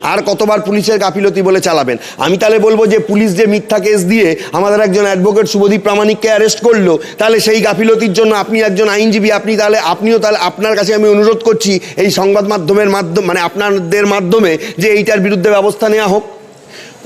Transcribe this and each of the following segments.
আর কতবার পুলিশের গাফিলতি বলে চালাবেন? আমি তাহলে বলব যে পুলিশ যে মিথ্যা কেস দিয়ে আমাদের একজন অ্যাডভোকেট শুভদীপ প্রামাণিককে অ্যারেস্ট করল, তাহলে সেই গাফিলতির জন্য আপনি একজন আইনজীবী, আপনি তাহলে, আপনিও তাহলে আপনার কাছে আমি অনুরোধ করছি এই সংবাদ মাধ্যমের মাধ্যম মানে আপনাদের মাধ্যমে যে এইটার বিরুদ্ধে ব্যবস্থা নেওয়া হোক।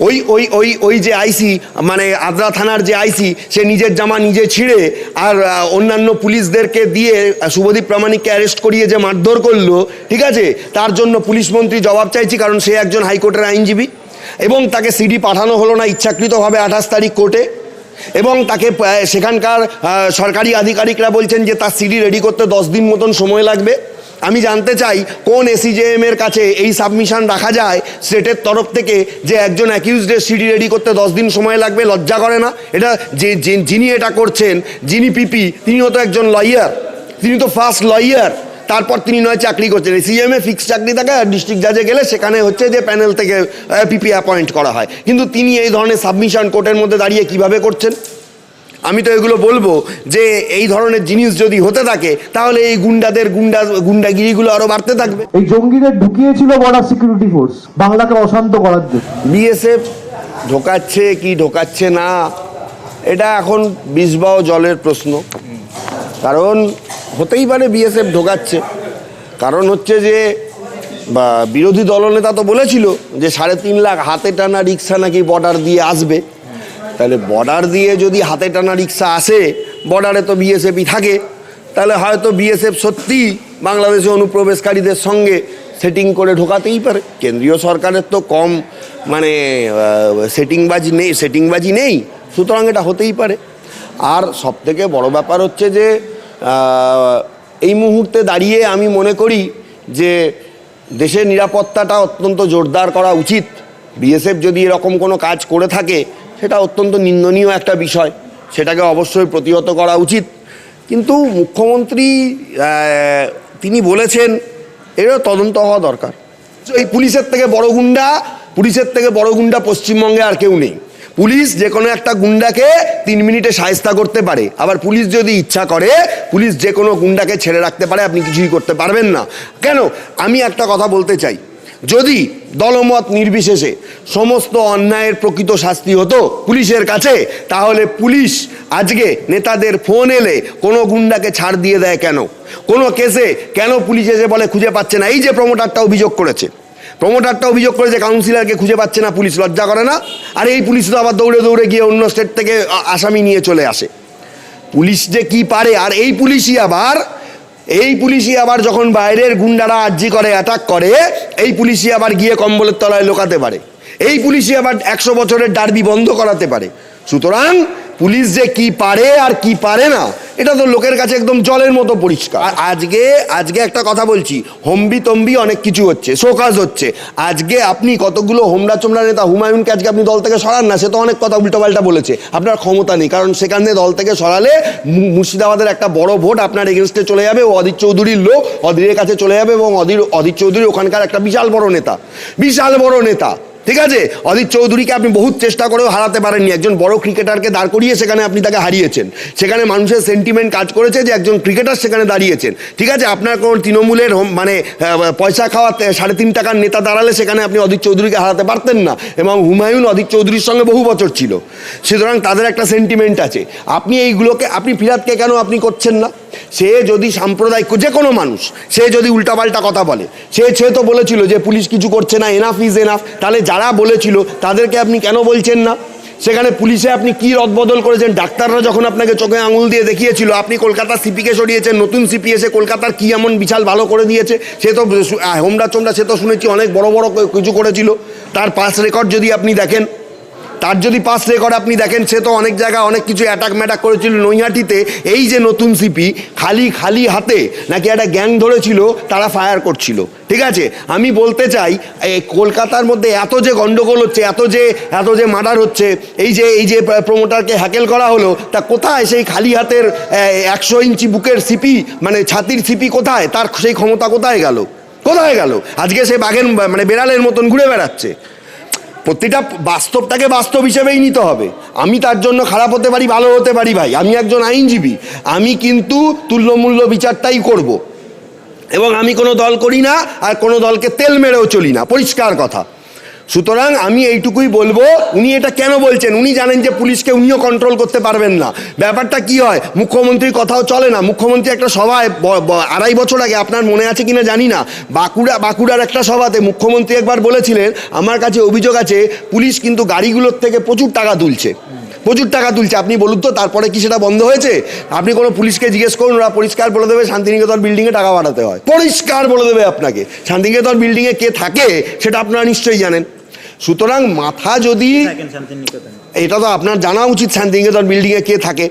ওই ওই ওই ওই যে আইসি মানে আদ্রা থানার যে আইসি, সে নিজের জামা নিজে ছিঁড়ে আর অন্যান্য পুলিশদেরকে দিয়ে শুভদীপ প্রামাণিককে অ্যারেস্ট করিয়ে যে মারধর করল, ঠিক আছে? তার জন্য পুলিশ মন্ত্রী জবাব চাইছি কারণ সে একজন হাইকোর্টের আইনজীবী এবং তাকে সিডি পাঠানো হলো না ইচ্ছাকৃতভাবে আঠাশ তারিখ কোর্টে এবং তাকে সেখানকার সরকারি আধিকারিকরা বলছেন যে তার সিডি রেডি করতে দশ দিন মতন সময় লাগবে। আমি জানতে চাই, কোন এসিজেএম এর কাছে এই সাবমিশন রাখা যায়? স্টেটের তরফ থেকে যে একজন অ্যাকিউজডের সিডি রেডি করতে দশ দিন সময় লাগবে, লজ্জা করে না? এটা যে যিনি এটা করছেন, যিনি পিপি তিনিও তো একজন লয়ার তিনি তো ফার্স্ট লয়ার তারপর তিনি নয় চাকরি করছেন। সিএম এ ফিক্স চাকরি থাকে আর ডিস্ট্রিক্ট জাজে গেলে সেখানে হচ্ছে যে প্যানেল থেকে পিপি অ্যাপয়েন্ট করা হয়। কিন্তু তিনি এই ধরনের সাবমিশন কোর্টের মধ্যে দাঁড়িয়ে কীভাবে করছেন? আমি তো এগুলো বলব যে এই ধরনের জিনিস যদি হতে থাকে তাহলে এই গুন্ডাদের গুন্ডা গুন্ডাগিরিগুলো আরও বাড়তে থাকবে। এই জঙ্গিদের ঢুকিয়েছিল বর্ডার সিকিউরিটি ফোর্স বাংলাকে অশান্ত করার জন্য। বিএসএফ ঢোকাচ্ছে কি ঢোকাচ্ছে না এটা এখন বিষবাও জলের প্রশ্ন। কারণ হতেই পারে বিএসএফ ঢোকাচ্ছে। কারণ হচ্ছে যে বা বিরোধী দলনেতা তো বলেছিল যে সাড়ে তিন লাখ হাতে টানা রিক্সা নাকি বর্ডার দিয়ে আসবে। তাহলে বর্ডার দিয়ে যদি হাতে টানা রিক্সা আসে বর্ডারে তো বিএসএফই থাকে। তাহলে হয়তো বিএসএফ সত্যি বাংলাদেশে অনুপ্রবেশকারীদের সঙ্গে সেটিং করে ঢোকাতেই পারে। কেন্দ্রীয় সরকারের তো কম মানে সেটিংবাজি নেই সেটিংবাজি নেই। সুতরাং এটা হতেই পারে। আর সবথেকে বড় ব্যাপার হচ্ছে যে এই মুহূর্তে দাঁড়িয়ে আমি মনে করি যে, দেশের নিরাপত্তাটা অত্যন্ত জোরদার করা উচিত। বিএসএফ যদি এরকম কোনো কাজ করে থাকে সেটা অত্যন্ত নিন্দনীয় একটা বিষয়। সেটাকে অবশ্যই প্রতিহত করা উচিত। কিন্তু মুখ্যমন্ত্রী তিনি বলেছেন, এরও তদন্ত হওয়া দরকার। এই পুলিশের থেকে বড় গুন্ডা, পুলিশের থেকে বড় গুন্ডা পশ্চিমবঙ্গে আর কেউ নেই। পুলিশ যে কোনো একটা গুন্ডাকে তিন মিনিটে সায়স্তা করতে পারে। আবার পুলিশ যদি ইচ্ছা করে, পুলিশ যে কোনো গুন্ডাকে ছেড়ে রাখতে পারে। আপনি কিছুই করতে পারবেন না। কেন? আমি একটা কথা বলতে চাই। যদি দলমত নির্বিশেষে সমস্ত অন্যায়ের প্রকৃত শাস্তি হতো পুলিশের কাছে, তাহলে পুলিশ আজকে নেতাদের ফোন এলে কোনো গুন্ডাকে ছাড় দিয়ে দেয় কেন? কোনো কেসে কেন পুলিশ এসে বলে খুঁজে পাচ্ছে না? এই যে প্রমোটারটা অভিযোগ করেছে। প্রমোটারটা অভিযোগ করেছে কাউন্সিলরকে খুঁজে পাচ্ছে না, পুলিশ লজ্জা করে না। আর এই পুলিশ তো আবার দৌড়ে দৌড়ে গিয়ে অন্য স্টেট থেকে আসামি নিয়ে চলে আসে। পুলিশ যে কি পারে? আর এই পুলিশই আবার এই পুলিশই আবার যখন বাইরের গুন্ডারা আর্জি করে অ্যাটাক করে, এই পুলিশই আবার গিয়ে কম্বলের তলায় লোকাতে পারে। এই পুলিশই আবার একশো বছরের ডার্বি বন্ধ করাতে পারে। সুতরাং পুলিশ যে কি পারে আর কি পারে না, এটা তো লোকের কাছে একদম জলের মতো পরিষ্কার। আজকে আজকে একটা কথা বলছি হম্বি তম্বি অনেক কিছু হচ্ছে, শোকাজ হচ্ছে। আজকে আপনি কতগুলো হোমরা চোমরা নেতা হুমায়ুনকে আজকে আপনি দল থেকে সরান না, সে তো অনেক কথা উল্টোপাল্টা বলেছে। আপনার ক্ষমতা নেই, কারণ সেখানে দল থেকে সরালে মুর্শিদাবাদের একটা বড় ভোট আপনার এগেনস্টে চলে যাবে ও অদিত চৌধুরীর লোক, অধীরের কাছে চলে যাবে এবং অধীর অদিত চৌধুরী ওখানকার একটা বিশাল বড় নেতা। বিশাল বড় নেতা। ঠিক আছে? অদিত চৌধুরীকে আপনি বহুত চেষ্টা করেও হারাতে পারেননি। একজন বড় ক্রিকেটারকে দাঁড় করিয়ে সেখানে আপনি তাকে হারিয়েছেন। সেখানে মানুষের সেন্টিমেন্ট কাজ করেছে যে একজন ক্রিকেটার সেখানে দাঁড়িয়েছেন। ঠিক আছে? আপনার কোনো তৃণমূলের মানে পয়সা খাওয়া সাড়ে তিন টাকার নেতা দাঁড়ালে সেখানে আপনি অদিত চৌধুরীকে হারাতে পারতেন না। এবং হুমায়ুন, অদিত চৌধুরীর সঙ্গে বহু বছর ছিল। সুতরাং তাদের একটা সেন্টিমেন্ট আছে। আপনি এইগুলোকে আপনি ফিরাতকে কেন আপনি করছেন না? সে যদি সাম্প্রদায়িক, যে কোনো মানুষ, সে যদি উল্টাপাল্টা কথা বলে, সে সে তো বলেছিল যে পুলিশ কিছু করছে না এনাফ ইজ এনাফ তাহলে যারা বলেছিল, তাদেরকে আপনি কেন বলছেন না? সেখানে পুলিশে আপনি কি রদবদল করেছেন? ডাক্তাররা যখন আপনাকে চোখে আঙুল দিয়ে দেখিয়েছিল, আপনি কলকাতা সিপিকে সরিয়েছেন, নতুন সিপি এসে কলকাতার কি এমন বিশাল ভালো করে দিয়েছে, সে তো হোমরা চোমরা সে তো শুনেছি অনেক বড় বড় কিছু করেছিল। তার পাস রেকর্ড যদি আপনি দেখেন তার যদি পাস রেকর্ড আপনি দেখেন, সে তো অনেক জায়গায় অনেক কিছু অ্যাটাক ম্যাটাক করেছিল নৈহাটিতে। এই যে নতুন সিপি খালি খালি হাতে নাকি একটা গ্যাং ধরেছিল, তারা ফায়ার করছিল। ঠিক আছে? আমি বলতে চাই কলকাতার মধ্যে এত যে গন্ডগোল হচ্ছে, এত যে এত যে মার্ডার হচ্ছে, এই যে এই যে প্রমোটারকে হ্যাকেল করা হলো, তা কোথায় সেই খালি হাতের একশো ইঞ্চি বুকের সিপি মানে ছাতির সিপি কোথায়? তার সেই ক্ষমতা কোথায় গেল? কোথায় গেল? আজকে সে বাঘের মানে বেড়ালের মতন ঘুরে বেড়াচ্ছে। প্রতিটা বাস্তবটাকে বাস্তব হিসেবেই নিতে হবে। আমি তার জন্য খারাপ হতে পারি, ভালো হতে পারি ভাই। আমি একজন আইনজীবী। আমি কিন্তু তুল্যমূল্য বিচারটাই করব। এবং আমি কোনো দল করি না, আর কোনো দলকে তেল মেরেও চলি না। পরিষ্কার কথা। সুতরাং আমি এইটুকুই বলব, উনি এটা কেন বলছেন? উনি জানেন যে পুলিশকে উনিও কন্ট্রোল করতে পারবেন না। ব্যাপারটা কি হয়? মুখ্যমন্ত্রীর কথাও চলে না। মুখ্যমন্ত্রী একটা সভায় আড়াই বছর আগে, আপনার মনে আছে কিনা জানি না, বাঁকুড়া, বাঁকুড়ার একটা সভাতে মুখ্যমন্ত্রী একবার বলেছিলেন, আমার কাছে অভিযোগ আছে, পুলিশ কিন্তু গাড়িগুলোর থেকে প্রচুর টাকা তুলছে। প্রচুর টাকা তুলছে। আপনি বলুন তো, তারপরে কি সেটা বন্ধ হয়েছে? আপনি কোনো পুলিশকে জিজ্ঞেস করুন, ওরা পরিষ্কার বলে দেবে, শান্তিনিকেতন বিল্ডিংয়ে টাকা বাড়াতে হয়। পরিষ্কার বলে দেবে আপনাকে। শান্তিনিকেতন বিল্ডিংয়ে কে থাকে, সেটা আপনারা নিশ্চয়ই জানেন। সুতরাং মাথা যদি এটা তো আপনার জানা উচিত শান্তিনিকেতন বিল্ডিংয়ে কে থাকে।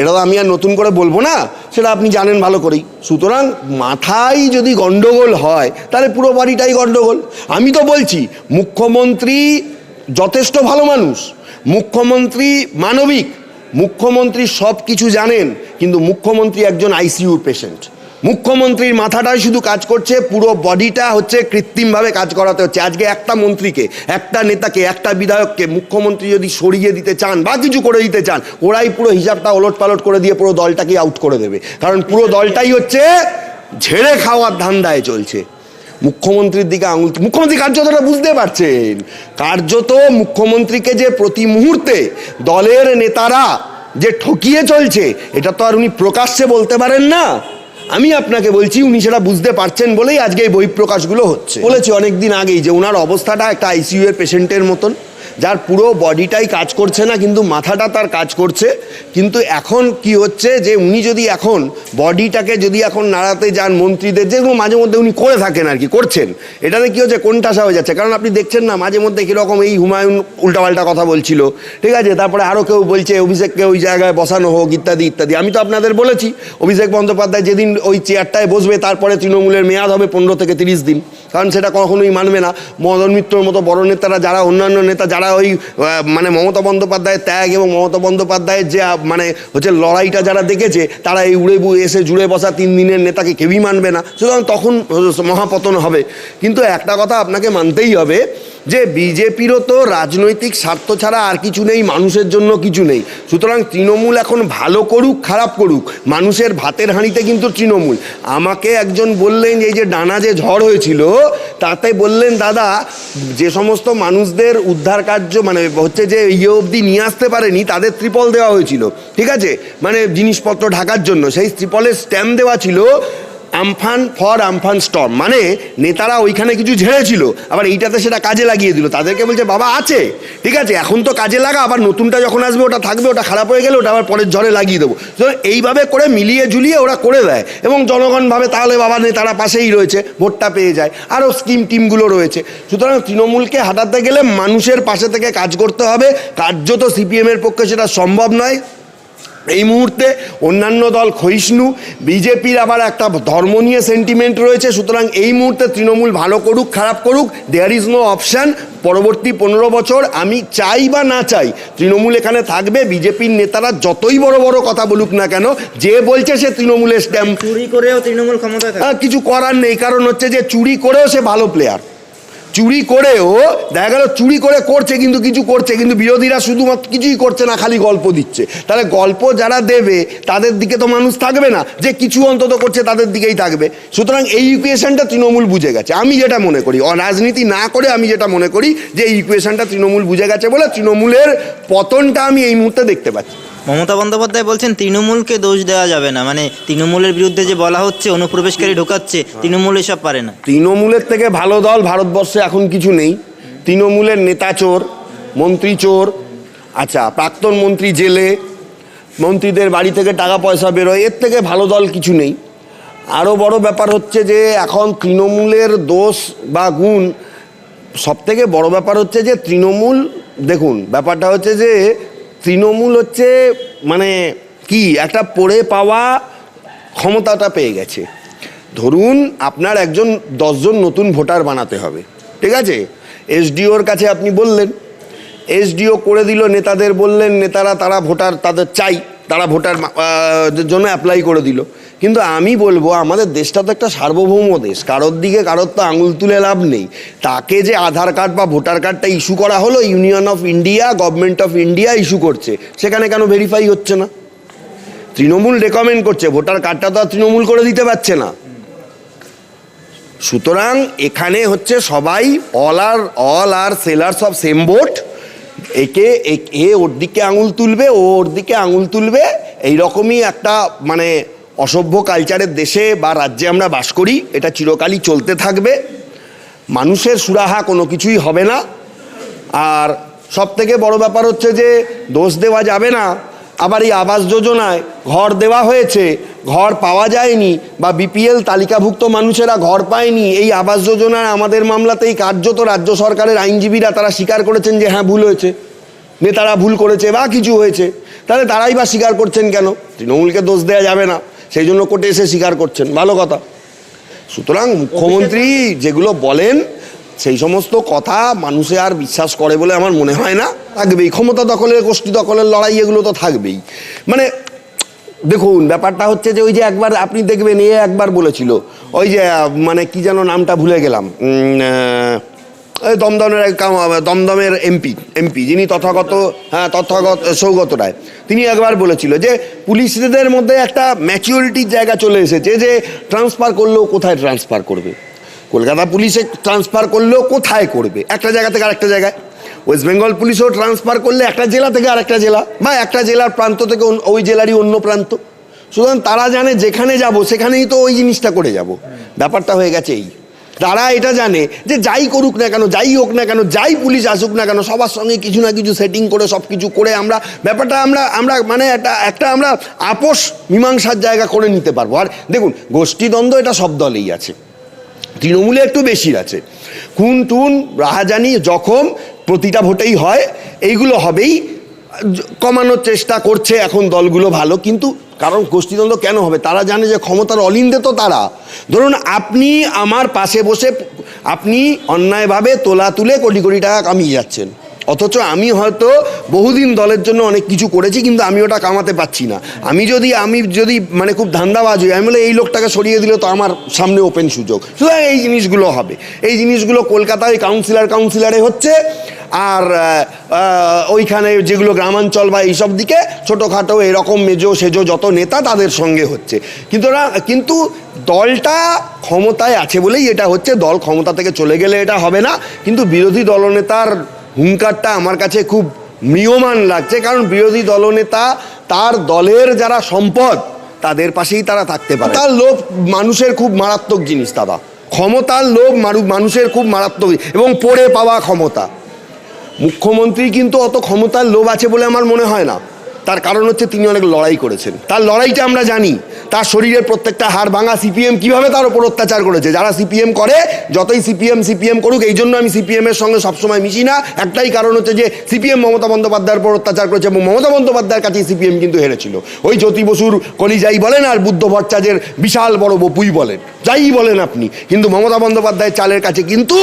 এটা তো আমি আর নতুন করে বলব না সেটা আপনি জানেন ভালো করেই। সুতরাং মাথায় যদি গন্ডগোল হয় তাহলে পুরো বাড়িটাই গন্ডগোল। আমি তো বলছি মুখ্যমন্ত্রী যথেষ্ট ভালো মানুষ মুখ্যমন্ত্রী মানবিক মুখ্যমন্ত্রী সব কিছু জানেন কিন্তু মুখ্যমন্ত্রী একজন আইসিইউর পেশেন্ট মুখ্যমন্ত্রীর মাথাটাই শুধু কাজ করছে, পুরো বডিটা হচ্ছে কৃত্রিমভাবে কাজ করাতে হচ্ছে। আজকে একটা মন্ত্রীকে, একটা নেতাকে, একটা বিধায়ককে মুখ্যমন্ত্রী যদি সরিয়ে দিতে চান বা কিছু করে দিতে চান, ওরাই পুরো হিসাবটা ওলট পালট করে দিয়ে পুরো দলটাকে আউট করে দেবে। কারণ পুরো দলটাই হচ্ছে ঝেড়ে খাওয়ার ধান্দায় চলছে। মুখ্যমন্ত্রীর দিকে আঙুল, মুখ্যমন্ত্রী কার্যতটা বুঝতে পারছেন। কার্যত মুখ্যমন্ত্রীকে যে প্রতি মুহূর্তে দলের নেতারা যে ঠকিয়ে চলছে, এটা তো আর উনি প্রকাশ্যে বলতে পারেন না। আমি আপনাকে বলছি, উনি সেটা বুঝতে পারছেন বলেই আজকে এই বহিঃপ্রকাশগুলো হচ্ছে। বলেছি অনেকদিন আগেই যে ওনার অবস্থাটা একটা আইসিইউ এর পেশেন্টের মতন। যার পুরো বডিটাই কাজ করছে না, কিন্তু মাথাটা তার কাজ করছে। কিন্তু এখন কি হচ্ছে যে উনি যদি এখন বডিটাকে যদি এখন নাড়াতে যান মন্ত্রীদের, যেগুলো মাঝে মধ্যে উনি করে থাকেন আর কি, করছেন, এটাতে কি হচ্ছে কোনটাসা হয়ে যাচ্ছে? কারণ আপনি দেখছেন না, মাঝে মধ্যে কীরকম এই হুমায়ুন উল্টাপাল্টা কথা বলছিল, ঠিক আছে? তারপরে আরও কেউ বলছে, অভিষেককে ওই জায়গায় বসানো হোক, ইত্যাদি ইত্যাদি। আমি তো আপনাদের বলেছি, অভিষেক বন্দ্যোপাধ্যায় যেদিন ওই চেয়ারটায় বসবে, তারপরে তৃণমূলের মেয়াদ হবে পনেরো থেকে তিরিশ দিন। কারণ সেটা কখনোই মানবে না। মদন মিত্রর মতো বড় নেতারা, যারা অন্যান্য নেতা, যারা ওই মানে মমতা বন্দ্যোপাধ্যায়ের ত্যাগ এবং মমতা বন্দ্যোপাধ্যায়ের যে মানে হচ্ছে লড়াইটা যারা দেখেছে, তারা এই উড়ে এসে জুড়ে বসা তিন দিনের নেতাকে কেউই মানবে না। সুতরাং তখন মহাপতন হবে। কিন্তু একটা কথা আপনাকে মানতেই হবে যে, বিজেপিরও তো রাজনৈতিক স্বার্থ ছাড়া আর কিছু নেই, মানুষের জন্য কিছু নেই। সুতরাং তৃণমূল এখন ভালো করুক, খারাপ করুক, মানুষের ভাতের হাঁড়িতে কিন্তু তৃণমূল। আমাকে একজন বললেন যে, এই যে ডানা যে ঝড় হয়েছিল তাতে বললেন, দাদা, যে সমস্ত মানুষদের উদ্ধার কার্য মানে হচ্ছে যে ইয়ে অবধি নিয়ে আসতে পারেনি, তাদের ত্রিপল দেওয়া হয়েছিল, ঠিক আছে? মানে জিনিসপত্র ঢাকার জন্য। সেই ত্রিপলের স্ট্যাম্প দেওয়া ছিল আমফান ফর আমফান স্টর্ম। মানে নেতারা ওইখানে কিছু ঝেড়েছিল, আবার এইটাতে সেটা কাজে লাগিয়ে দিল। তাদেরকে বলছে, বাবা, আছে। ঠিক আছে, এখন তো কাজে লাগা, আবার নতুনটা যখন আসবে, ওটা থাকবে, ওটা খারাপ হয়ে গেলে ওটা আবার পরের ঝড়ে লাগিয়ে দেবো। তো এইভাবে করে মিলিয়ে ঝুলিয়ে ওরা করে দেয়। এবং জনগণভাবে তাহলে বাবা, নেতারা পাশেই রয়েছে, ভোটটা পেয়ে যায়। আরও স্কিম টিমগুলো রয়েছে। সুতরাং তৃণমূলকে হাঁটাতে গেলে মানুষের পাশে থেকে কাজ করতে হবে। কার্যত সিপিএমের পক্ষে সেটা সম্ভব নয়। এই মুহূর্তে অন্যান্য দল ক্ষয়িষ্ণু বিজেপির আবার একটা ধর্ম নিয়ে সেন্টিমেন্ট রয়েছে সুতরাং এই মুহূর্তে তৃণমূল ভালো করুক খারাপ করুক দেয়ার ইজ নো অপশান পরবর্তী পনেরো বছর আমি চাই বা না চাই তৃণমূল এখানে থাকবে বিজেপির নেতারা যতই বড় বড় কথা বলুক না কেন যে বলছে সে তৃণমূলের স্ট্যাম্প চুরি করেও তৃণমূল ক্ষমতা কিছু করার নেই কারণ হচ্ছে যে চুরি করেও সে ভালো প্লেয়ার চুরি করেও, দেখা গেল চুরি করে করছে কিন্তু কিছু করছে, কিন্তু বিরোধীরা শুধুমাত্র কিছুই করছে না, খালি গল্প দিচ্ছে। তাহলে গল্প যারা দেবে, তাদের দিকে তো মানুষ থাকবে না। যে কিছু অন্তত করছে, তাদের দিকেই থাকবে। সুতরাং এই ইকুয়েশনটা তৃণমূল বুঝে গেছে। আমি যেটা মনে করি রাজনীতি না করে আমি যেটা মনে করি, যে এই ইকুয়েশনটা তৃণমূল বুঝে গেছে বলে তৃণমূলের পতনটা আমি এই মুহূর্তে দেখতে পাচ্ছি। মমতা বন্দ্যোপাধ্যায় বলছেন তৃণমূলকে দোষ দেওয়া যাবে না। মানে তৃণমূলের বিরুদ্ধে যে বলা হচ্ছে অনুপ্রবেশকারী ঢোকাচ্ছে তৃণমূল এসব পারে না। তৃণমূলের থেকে ভালো দল ভারতবর্ষে এখন কিছু নেই। তৃণমূলের নেতা চোর মন্ত্রী চোর আচ্ছা প্রাক্তন মন্ত্রী জেলে মন্ত্রীদের বাড়ি থেকে টাকা পয়সা বেরোয় এর থেকে ভালো দল কিছু নেই। আরও বড় ব্যাপার হচ্ছে যে এখন তৃণমূলের দোষ বা গুণ সব থেকে বড় ব্যাপার হচ্ছে যে তৃণমূল দেখুন ব্যাপারটা হচ্ছে যে তৃণমূল হচ্ছে মানে কি? একটা পড়ে পাওয়া ক্ষমতাটা পেয়ে গেছে। ধরুন আপনার একজন দশজন নতুন ভোটার বানাতে হবে, ঠিক আছে? এসডিওর কাছে আপনি বললেন, এসডিও করে দিল, নেতাদের বললেন, নেতারা তারা ভোটার তাদের চাই, তারা ভোটার জন্য অ্যাপ্লাই করে দিল। কিন্তু আমি বলব, আমাদের দেশটা তো একটা সার্বভৌম দেশ। কারোর দিকে কারোর তো আঙুল তুলে লাভ নেই। তাকে যে আধার কার্ড বা ভোটার কার্ডটা ইস্যু করা হলো, union of India, government of India issue করছে। সেখানে কেন ভেরিফাই হচ্ছে না? তৃণমূল রেকমেন্ড করছে, ভোটার কার্ডটা তো আর তৃণমূল করে দিতে পারছে না। সুতরাং এখানে হচ্ছে সবাই all are all are sellers of same boat একে, এ- ওর দিকে আঙুল তুলবে, ও ওর দিকে আঙুল তুলবে। এই রকমই একটা মানে অসভ্য কালচারের দেশে বা রাজ্যে আমরা বাস করি, এটা চিরকালই চলতে থাকবে। মানুষের সুরাহা কোনো কিছুই হবে না। আর সব থেকে বড় ব্যাপার হচ্ছে যে, দোষ দেওয়া যাবে না। আবার এই আবাস যোজনায় ঘর দেওয়া হয়েছে, ঘর পাওয়া যায়নি বা বিপিএল তালিকাভুক্ত মানুষেরা ঘর পায়নি, এই আবাস যোজনায় আমাদের মামলাতেই কার্যত রাজ্য সরকারের আইনজীবীরা তারা স্বীকার করেছেন যে হ্যাঁ ভুল হয়েছে। নেতারা ভুল করেছে বা কিছু হয়েছে। তাহলে তারাই বা স্বীকার করছেন কেন? তৃণমূলকে দোষ দেওয়া যাবে না। সেই জন্য কোর্টে এসে স্বীকার করছেন। ভালো কথা। সুতরাং মুখ্যমন্ত্রী যেগুলো বলেন সেই সমস্ত কথা মানুষে আর বিশ্বাস করে বলে আমার মনে হয় না। থাকবেই। ক্ষমতা দখলের গোষ্ঠী দখলের লড়াই এগুলো তো থাকবেই। মানে দেখুন ব্যাপারটা হচ্ছে যে ওই যে একবার আপনি দেখবেন এ একবার বলেছিল ওই যে মানে কি যেন নামটা ভুলে গেলাম। দমদমের দমদমের এমপি এমপি, যিনি তথাগত হ্যাঁ তথাগত সৌগত রায় তিনি একবার বলেছিল যে পুলিশদের মধ্যে একটা ম্যাচিউরিটির জায়গা চলে এসেছে যে ট্রান্সফার করলেও কোথায় ট্রান্সফার করবে। কলকাতা পুলিশে ট্রান্সফার করলেও কোথায় করবে? একটা জায়গা থেকে আরেকটা জায়গায়। ওয়েস্ট বেঙ্গল পুলিশও ট্রান্সফার করলে একটা জেলা থেকে আরেকটা জেলা, বা একটা জেলার প্রান্ত থেকে ওই জেলারই অন্য প্রান্ত। সুতরাং তারা জানে যেখানে যাব, সেখানেই তো ওই জিনিসটা করে যাব। ব্যাপারটা হয়ে গেছে এই। তারা এটা জানে যে যাই করুক না কেন, যাই হোক না কেন, যাই পুলিশ আসুক না কেন, সবার সঙ্গে কিছু না কিছু সেটিং করে সব কিছু করে আমরা, ব্যাপারটা আমরা আমরা মানে একটা একটা আমরা আপোষ মীমাংসার জায়গা করে নিতে পারব। আর দেখুন, গোষ্ঠীদ্বন্দ্ব এটা সব দলেই আছে। তৃণমূলে একটু বেশি আছে। খুন, টুন, রাহাজানি, জখম, প্রতিটা ভোটেই হয়। এইগুলো হবেই। কমানোর চেষ্টা করছে এখন দলগুলো ভালো, কিন্তু কারণ গোষ্ঠীদ্বন্দ্ব কেন হবে? তারা জানে যে ক্ষমতার অলিন্দে তো তারা। ধরুন আপনি আমার পাশে বসে আপনি অন্যায়ভাবে তোলা তুলে কোটি কোটি টাকা কামিয়ে যাচ্ছেন। অথচ আমি হয়তো বহুদিন দলের জন্য অনেক কিছু করেছি, কিন্তু আমি ওটা কামাতে পাচ্ছি না। আমি যদি আমি যদি মানে খুব ধান্দাবাজ হই, আমি বলে এই লোকটাকে সরিয়ে দিলে তো আমার সামনে ওপেন সুযোগ। সুতরাং এই জিনিসগুলো হবে। এই জিনিসগুলো কলকাতায় কাউন্সিলর কাউন্সিলরে হচ্ছে, আর ওইখানে যেগুলো গ্রামাঞ্চল বা এইসব দিকে ছোটোখাটো এরকম মেজো সেজো যত নেতা তাদের সঙ্গে হচ্ছে। কিন্তু ওরা, কিন্তু দলটা ক্ষমতায় আছে বলেই এটা হচ্ছে, দল ক্ষমতা থেকে চলে গেলে এটা হবে না। কিন্তু বিরোধী দলনেতার হুঙ্কারটা আমার কাছে খুব ম্রিয়মান লাগছে কারণ বিরোধী দলনেতা তার দলের যারা সম্পদ তাদের পাশেই তারা থাকতে পারে। তার লোভ মানুষের খুব মারাত্মক জিনিস দাদা। ক্ষমতার লোভ মানু- মানুষের খুব মারাত্মক এবং পড়ে পাওয়া ক্ষমতা। মুখ্যমন্ত্রী কিন্তু অত ক্ষমতার লোভ আছে বলে আমার মনে হয় না। তার কারণ হচ্ছে তিনি অনেক লড়াই করেছেন। তার লড়াইটা আমরা জানি। তার শরীরের প্রত্যেকটা হাড় ভাঙা সিপিএম কীভাবে তার উপর অত্যাচার করেছে? যারা সিপিএম করে, যতই সিপিএম সিপিএম করুক, এই জন্য আমি সিপিএম এর সঙ্গে সবসময় মিশি না। একটাই কারণ হচ্ছে যে, সিপিএম মমতা বন্দ্যোপাধ্যায়ের উপর অত্যাচার করেছে এবং মমতা বন্দ্যোপাধ্যায়ের কাছেই সিপিএম কিন্তু হেরেছিল। ওই জ্যোতি বসুর কলিজাই বলেন আর বুদ্ধ ভট্টাচার্যের বিশাল বড় বপুই বলেন। যাই বলেন আপনি। কিন্তু মমতা বন্দ্যোপাধ্যায়ের চালের কাছে কিন্তু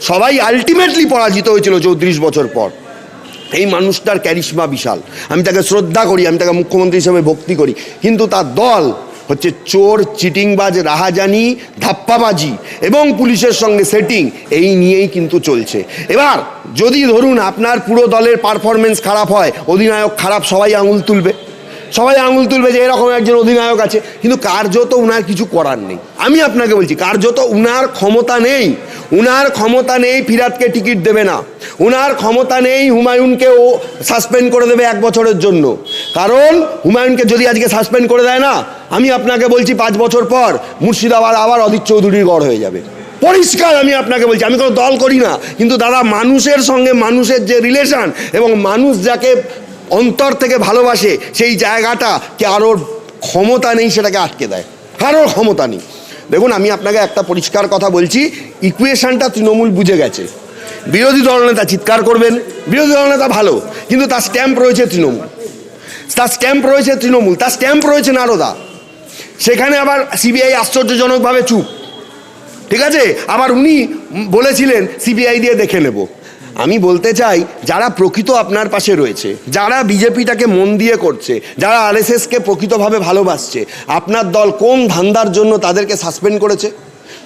সবাই আলটিমেটলি পরাজিত হয়েছিল চৌত্রিশ বছর পর। এই মানুষটার ক্যারিশমা বিশাল। আমি তাকে শ্রদ্ধা করি, আমি তাকে মুখ্যমন্ত্রী হিসেবে ভক্তি করি। কিন্তু তার দল হচ্ছে চোর, চিটিংবাজ, রাহাজানি, ধাপ্পাবাজি এবং পুলিশের সঙ্গে সেটিং এই নিয়েই কিন্তু চলছে। এবার যদি ধরুন আপনার পুরো দলের পারফরমেন্স খারাপ হয়, অধিনায়ক খারাপ, সবাই আঙুল তুলবে। সবাই আঙুল তুলবে যে এরকম একজন অধিনায়ক আছে। কিন্তু কার্যত উনার কিছু করার নেই। আমি আপনাকে বলছি কার্যত উনার ক্ষমতা নেই, উনার ক্ষমতা নেই ফিরাতকে টিকিট দেবে না। উনার ক্ষমতা নেই হুমায়ুনকে ও সাসপেন্ড করে দেবে এক বছরের জন্য। কারণ হুমায়ুনকে যদি আজকে সাসপেন্ড করে দেয় না, আমি আপনাকে বলছি পাঁচ বছর পর মুর্শিদাবাদ আবার অদিত চৌধুরীর গড় হয়ে যাবে। পরিষ্কার আমি আপনাকে বলছি, আমি কোনো দল করি না। কিন্তু দাদা, মানুষের সঙ্গে মানুষের যে রিলেশন এবং মানুষ যাকে অন্তর থেকে ভালোবাসে সেই জায়গাটা কে আরোর ক্ষমতা নেই সেটাকে আটকে দেয়? কারোর ক্ষমতা নেই। দেখুন, আমি আপনাকে একটা পরিষ্কার কথা বলছি ইকুয়েশনটা তৃণমূল বুঝে গেছে। বিরোধী দলনেতা চিৎকার করবেন, বিরোধী দলনেতা ভালো, কিন্তু তার স্ট্যাম্প রয়েছে তৃণমূল। তার স্ট্যাম্প রয়েছে তৃণমূল, তার স্ট্যাম্প রয়েছে নারদা। সেখানে আবার সিবিআই আশ্চর্যজনকভাবে চুপ। ঠিক আছে? আবার উনি বলেছিলেন সিবিআই দিয়ে দেখে নেব। আমি বলতে চাই, যারা প্রকৃত আপনার পাশে রয়েছে, যারা বিজেপিটাকে মন দিয়ে করছে, যারা আরএসএসকে প্রকৃতভাবে ভালোবাসছে, আপনার দল কোন ধান্দার জন্য তাদেরকে সাসপেন্ড করেছে?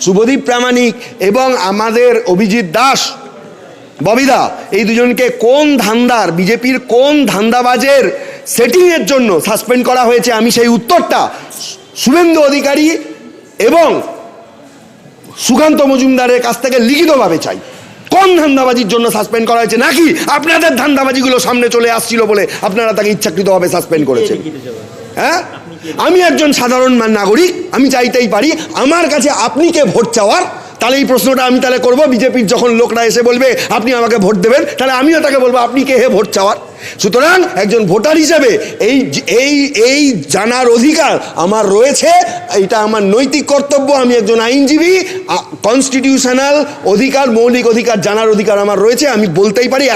শুভদীপ প্রামাণিক এবং আমাদের অভিজিৎ দাস। ববিদা, এই দুজনকে কোন ধান্দার, বিজেপির কোন ধান্দাবাজের সেটিংয়ের জন্য সাসপেন্ড করা হয়েছে? আমি সেই উত্তরটা শুভেন্দু অধিকারী এবং সুকান্ত মজুমদারের কাছ থেকে লিখিতভাবে চাই। কোন ধান্দাবাজির জন্য সাসপেন্ড করা হয়েছে? নাকি আপনাদের ধান্দাবাজিগুলো সামনে চলে আসছিল বলে আপনারা তাকে ইচ্ছাকৃতভাবে সাসপেন্ড করেছেন? হ্যাঁ? আমি একজন সাধারণ নাগরিক, আমি চাইতেই পারি, আমার কাছে আপনি কে ভোট চাওয়ার? তাহলে এই প্রশ্নটা আমি তাহলে করব। বিজেপির যখন লোকরা এসে বলবে, আপনি আমাকে ভোট দেবেন, তাহলে আমিও তাকে বলব, আপনি কে হে ভোট চাওয়ার? সুতরাং একজন ভোটার হিসাবে এই এই এই জানার অধিকার আমার রয়েছে। এটা আমার নৈতিক কর্তব্য। আমি একজন আইনজীবী কনস্টিটিউশনাল অধিকার, মৌলিক অধিকার জানার অধিকার আমার রয়েছে। আমি বলতেই পারি